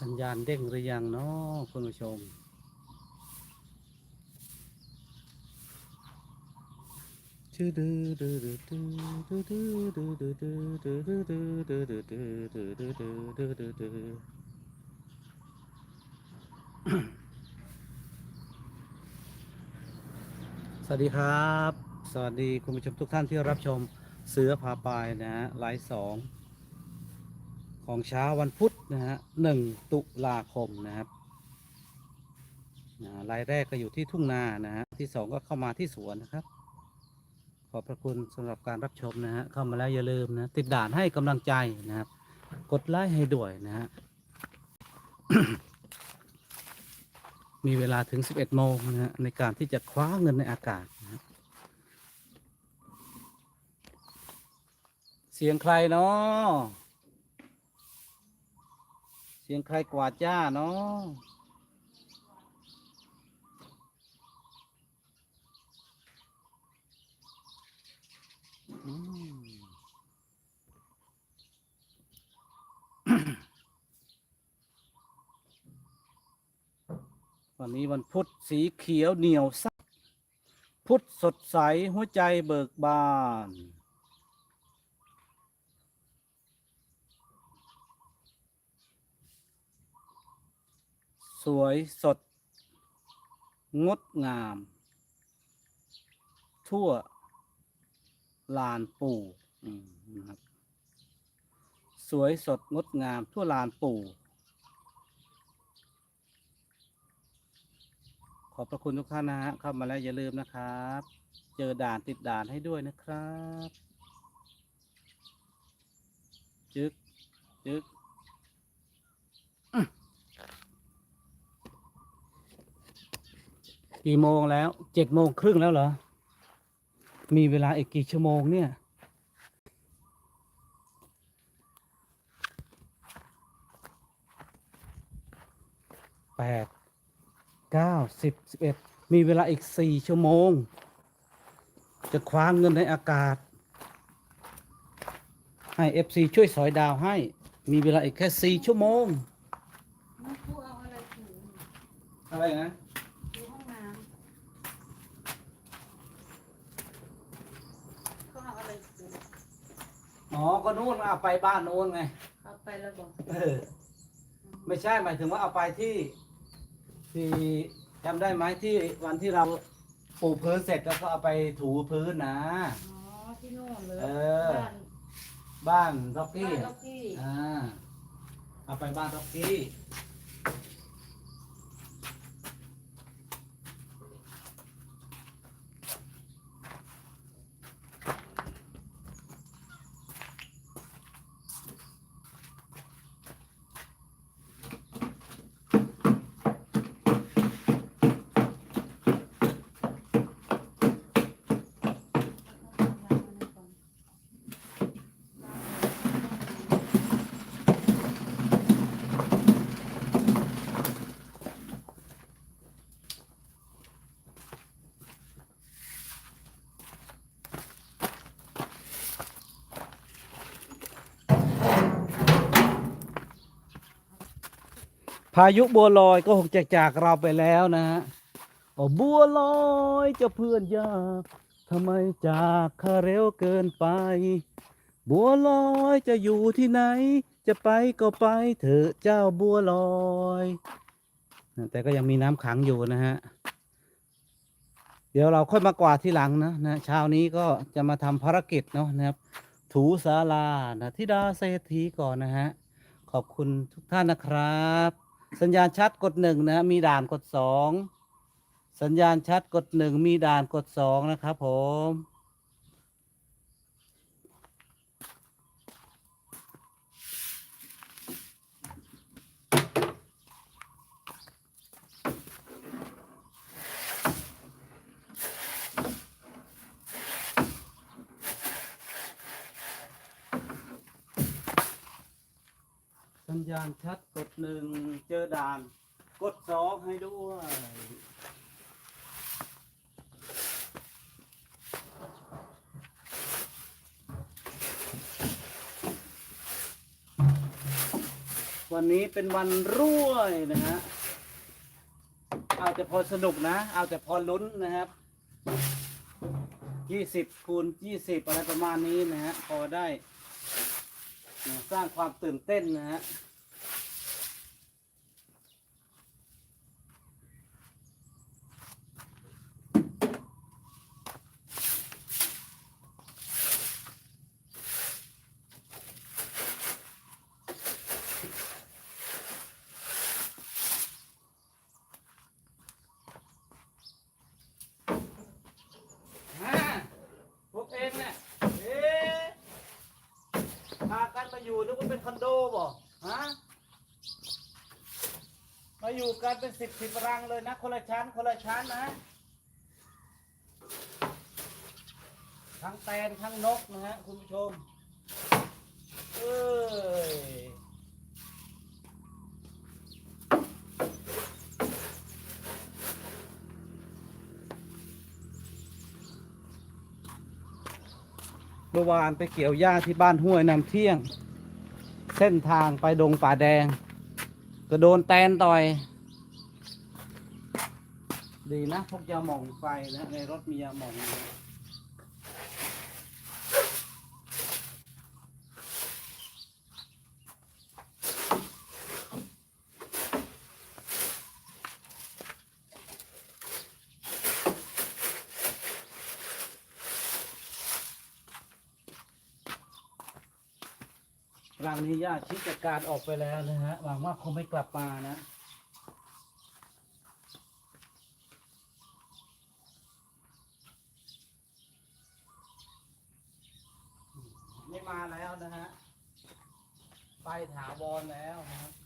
สัญญาณเด้งหรือยังเนาะคุณผู้ชม ชื่อดื้อดือดือดือดือดือดือดือดือดือดือดือดือดือดือดือดือดือดือดือสวัสดีครับ สวัสดีคุณผู้ชมทุกท่านที่รับชมเสือพาไปนะฮะไลฟ์สอง ของเช้าวันพุธนะฮะหนึ่งตุลาคมนะครับนะรายแรกก็อยู่ที่ทุ่งนานะฮะที่สองก็เข้ามาที่สวนนะครับ ขอบพระคุณสำหรับการรับชมนะฮะเข้ามาแล้วอย่าลืมนะติดด่านให้กำลังใจนะครับ กดไลค์ให้ด้วยนะฮะมีเวลาถึง 11 โมงนะฮะในการที่จะคว้าเงินในอากาศนะฮะเสียงใครเนาะ สียงใครกวาดจ้าเนาะอันนี้วันพุธสีเขียวเหนียวซัก พุธสดใสหัวใจเบิกบาน สวยสด งดงาม ทั่วลานปู่นะครับสวยสดงดงามทั่วลานปู่ ขอบพระคุณทุกท่านนะฮะเข้ามาแล้วอย่าลืมนะครับ เจอด่านติดด่านให้ด้วยนะครับ จึกจึก กี่โมงแล้วเจ็ดโมงครึ่งแล้วเหรอ มีเวลาอีกกี่ชั่วโมงเนี่ยแปดเก้าสิบสิบเอ็ดมีเวลาอีกสี่ชั่วโมง จะคว้าเงินในอากาศ ให้เอฟซีช่วยสอยดาวให้ มีเวลาอีกแค่สี่ชั่วโมงน้องผู้เอาอะไรถูอะไรนะ ถูห้องน้ำเขาเอาอะไรถู อ๋อ ก็นู่นเอาไปบ้านโน้นไง เอาไปแล้วบอกเออ ไม่ใช่หมายถึงว่าเอาไปที่ ที่จำได้ไหมที่วันที่เราปูพื้นเสร็จแล้วก็เอาไปถูพื้นนะ อ๋อที่โน่นเลยเออ บ้านบ้านร็อกบ้ากี้นล็อกกี้อ่าเอาไปบ้านร็อกกี้ พายุบัวลอยก็คงจะจากเราไปแล้วนะฮะโอ้บัวลอยเจะเพื่อนยากทำไมจากข้าเร็วเกินไป บัวลอยจะอยู่ที่ไหน จะไปก็ไปเถอะเจ้าบัวลอย แต่ก็ยังมีน้ำขังอยู่นะฮะ เดี๋ยวเราค่อยมากวาดที่หลังนะนะเช้านี้ก็จะมาทำภารกิจเนาะนะครับ ถูศาลานะทิดาเศรษฐีก่อนนะฮะ ขอบคุณทุกท่านนะครับ สัญญาณชัดกดหนึ่งนะมีด่านกดสองสัญญาณชัดกดหนึ่งมีด่านกดสองนะครับผม สั ญาณชัดกดหนึ่งเจอด่าน กดสองให้ด้วย วันนี้เป็นวันรวยนะฮะ เอาแต่พอสนุกนะ เอาแต่พอลุ้นนะครับยี่สิบคูณยี่สิบอะไรประมาณนี้นะฮะ พอได้ สร้างความตื่นเต้นนะฮะ ฮะพวกเองเนี่ยเอ๊ะพากันมา อยู่นึกว่าเป็นคอนโดบ่ฮะมาอยู่กันเป็นสิบสิบรังเลยนะ คนละชั้น คนละชั้นนะ ทั้งแตนทั้งนกนะฮะ คุณผู้ชม เอ้ยเมื่อวานไปเกี่ยวหญ้าที่บ้านห้วยน้ำเที่ยง เส้นทางไปดงป่าแดง ก็โดนแตนต่อย ดีนะพกยาหม่องไฟนะในรถมียาหม่อง นะรังนี้ญาติชิดจากการออกไปแล้วนะฮะหวังว่าคงไม่กลับมานะ ไม่มาแล้วนะฮะ ไปถาวรแล้วนะครับ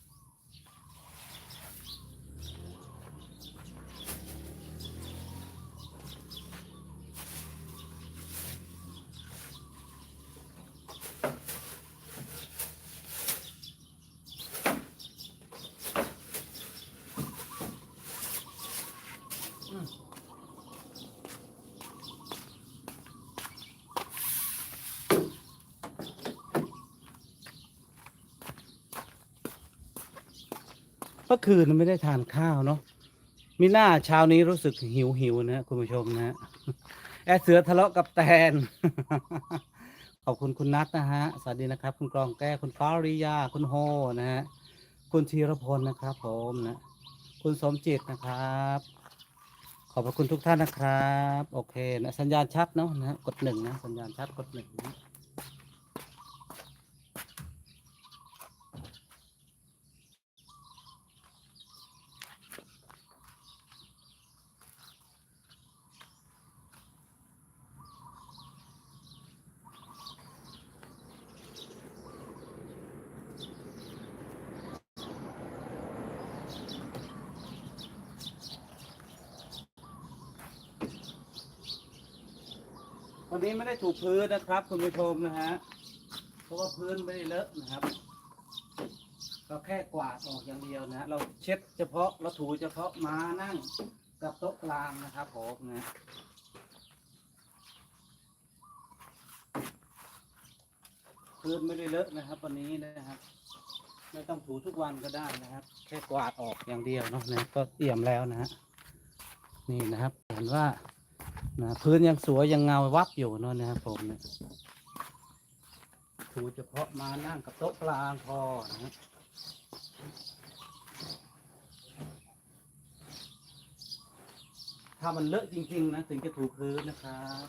มื่อคืนไม่ได้ทานข้าวเนาะมีหน้าเช้านี้รู้สึกหิวหิวนะฮะคุณผู้ชมนะฮะแอเสือทะเลาะกับแตน ขอบคุณคุณนัทนะฮะ สวัสดีนะครับ คุณกรองแก้คุณฟ้าริยา คุณโฮนะฮะ คุณธีรพลนะครับ ผมนะ คุณสมจิตนะครับ ขอบพระคุณทุกท่านนะครับ โอเคนะ สัญญาณชัดเนาะนะฮะกดหนึ่งนะ สัญญาณชัดกดหนึ่งนะ วันนี้ไม่ได้ถูกพื้นนะครับ คุณผู้ชมนะฮะ เพราะว่าพื้นไม่ได้เลอะนะครับ เราแค่กวาดออกอย่างเดียวนะ เราเช็ดเฉพาะเราถูเฉพาะม้านั่งกับโต๊ะกลางนะครับผมนะพื้นไม่ได้เลอะนะครับ วันนี้นะครับ ไม่ต้องถูทุกวันก็ได้นะครับ แค่กวาดออกอย่างเดียวเนาะนะก็เอี่ยมแล้วนะฮะนี่นะครับเห็นว่า นะพื้นยังสวยยังเงาวับอยู่เนอะนะครับผมนี่ยถูเฉพาะมานั่งกับโต๊ะกลางพอนะฮะถ้ามันเลอะจริง ๆ นะ ถึงจะถูพื้นนะครับ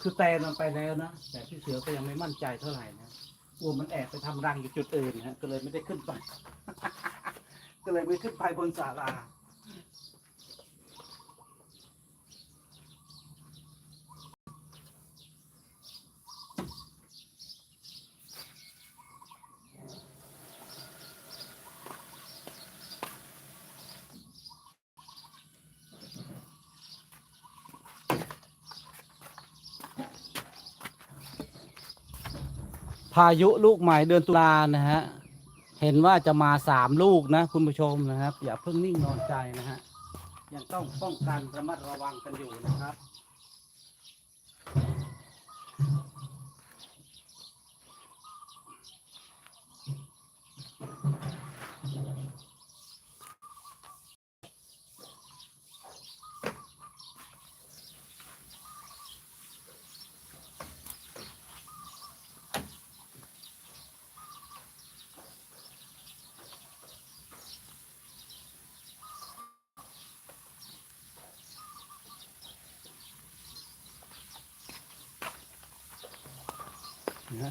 คือแตนมันไปแล้วนะ แต่พี่เสือก็ยังไม่มั่นใจเท่าไหร่นะ กลัวมันแอบไปทำรังอยู่จุดอื่นนะฮะก็เลยไม่ได้ขึ้นไป ก็เลยไม่ขึ้นไปบนศาลา พายุลูกใหม่เดือนตุลานะฮะ เห็นว่าจะมาสามลูกนะ คุณผู้ชมนะครับ อย่าเพิ่งนิ่งนอนใจนะฮะ ยังต้องป้องกันระมัดระวังกันอยู่นะครับ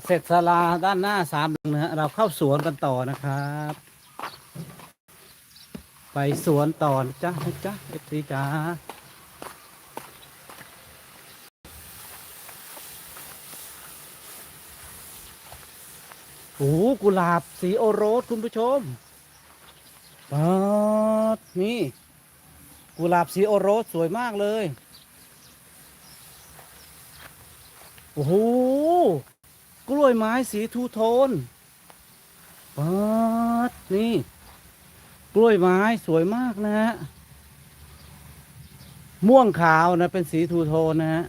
เสร็จศาลาด้านหน้าสามหลังนะฮะเราเข้าสวนกันต่อนะครับ ไปสวนต่อนะจ๊ะนะจ๊ะเอฟซีจ้าโอ้กุหลาบสีโอโรสคุณผู้ชมปาดนี่ กุหลาบสีโอโรสสวยมากเลย โอ้โห ล้วยไม้สีทูโทนปดนี่ กล้วยไม้สวยมากนะฮะ ม่วงขาวนะเป็นสีทูโทนนะฮะ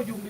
โอ้ยุง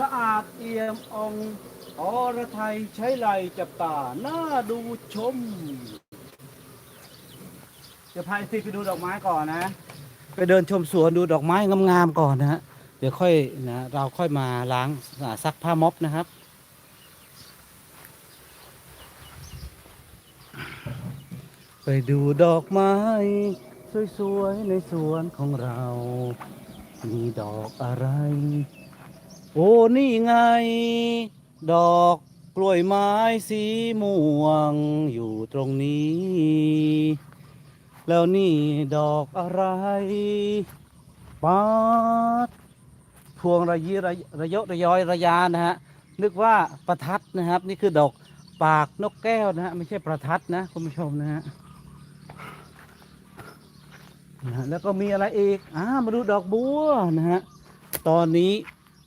สะอาดเอี่ยมอ่องอรไทยใช้ไหลจับตาหน่าดูชม จะพายสิไปดูดอกไม้ก่อนนะ ไปเดินชมสวนดูดอกไม้งามๆก่อนนะฮะเดี๋ยวค่อยนะเราค่อยมาล้างซักผ้าม็อบนะครับไปดูดอกไม้ สวย ๆ ในสวนของเรา มีดอกอะไร อ้นี่ไง ดอกกล้วยไม้สีม่วงอยู่ตรงนี้ แล้วนี่ดอกอะไรปาดพวงระยิระระยะระย้อยระยานะฮะ นึกว่าประทัดนะครับ นี่คือดอกปากนกแก้วนะฮะไม่ใช่ประทัดนะคุณผู้ชมนะฮะนะฮะแล้วก็มีอะไรอีก อ่า มาดูดอกบัวนะฮะ ตอนนี้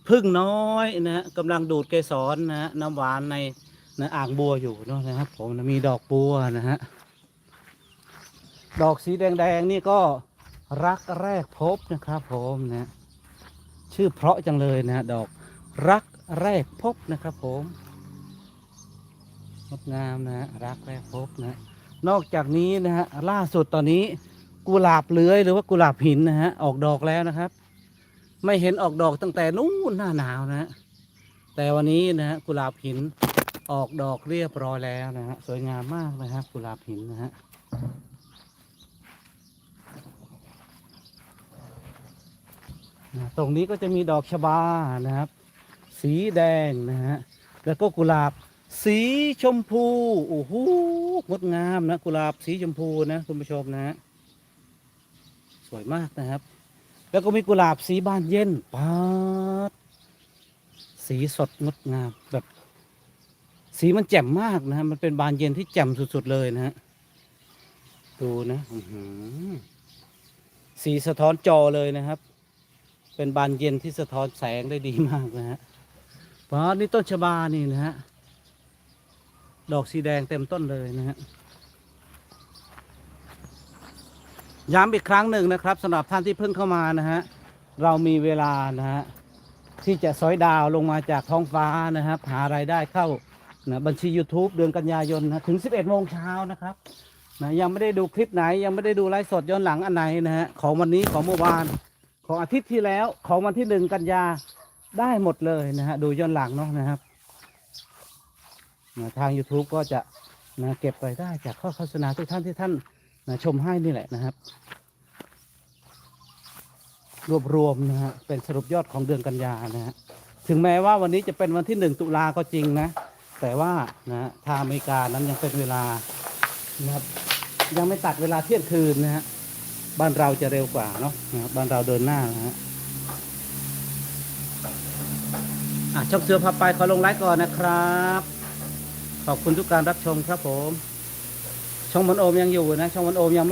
พึ่งน้อยนะฮะกำลังดูดเกสรนะฮะน้ำหวานในนะอ่างบัวอยู่เนอะนะครับ ผมนะมีดอกบัวนะฮะดอกสีแดงๆนี่ก็รักแรกพบนะครับ ผมนะชื่อเพราะจังเลยนะฮะดอกรักแรกพบนะครับผมงดงามนะฮะรักแรกพบนะนอกจากนี้นะฮะล่าสุดตอนนี้กุหลาบเลื้อยหรือว่ากุหลาบหินนะฮะออกดอกแล้วนะครับ ไม่เห็นออกดอกตั้งแต่นู้นหน้าหนาวนะฮะแต่วันนี้นะฮะกุหลาบหินออกดอกเรียบร้อยแล้วนะฮะสวยงามมากนะครับกุหลาบหินนะฮะนะตรงนี้ก็จะมีดอกชบานะครับ สีแดงนะฮะแล้วก็กุหลาบสีชมพูโอ้โหงดงามนะกุหลาบสีชมพูนะคุณผู้ชมนะฮะสวยมากนะครับ แล้วก็มีกุหลาบสีบานเย็นปาดสีสดงดงามแบบ สีมันแจ่มมากนะฮะมันเป็นบานเย็นที่แจ่มสุดๆเลยนะฮะดูนะสีสะท้อนจอเลยนะครับ เป็นบานเย็นที่สะท้อนแสงได้ดีมากนะฮะปาดนี่ต้นชบานี่นะฮะดอกสีแดงเต็มต้นเลยนะฮะ ย้ำอีกครั้งหนึ่งนะครับสำหรับท่านที่เพิ่งเข้ามานะฮะเรามีเวลานะฮะที่จะสอยดาวลงมาจากท้องฟ้านะครับ หารายได้เข้านะบัญชี YouTube เดือนกันยายนนะถึง 11 โมงเช้านะครับนะยังไม่ได้ดูคลิปไหนยังไม่ได้ดูไลฟ์สดย้อนหลังอันไหนนะฮะของวันนี้ของเมื่อวาน ของอาทิตย์ที่แล้วของวันที่หนึ่งกันยาได้หมดเลยนะฮะดูย้อนหลังเนาะนะครับนะทาง YouTube ก็จะนะเก็บรายได้จากข้อโฆษณาทุกท่านที่ท่าน นะชมให้นี่แหละนะครับ รวบรวมนะฮะเป็นสรุปยอดของเดือนกันยานะฮะถึงแม้ว่าวันนี้จะเป็นวันที่หนึ่งตุลาก็จริงนะ แต่ว่านะทางอเมริกานั้นยังเป็นเวลานะครับยังไม่ตัดเวลาเที่ยงคืนนะฮะบ้านเราจะเร็วกว่าเนาะนะครับบ้านเราเดินหน้านะฮะอะช่องเสือพาไปขอลงไลค์ก่อนนะครับ ขอบคุณทุกการรับชมครับผม ช่องมันโอมยังอยู่นะช่องมันโอมยังไม่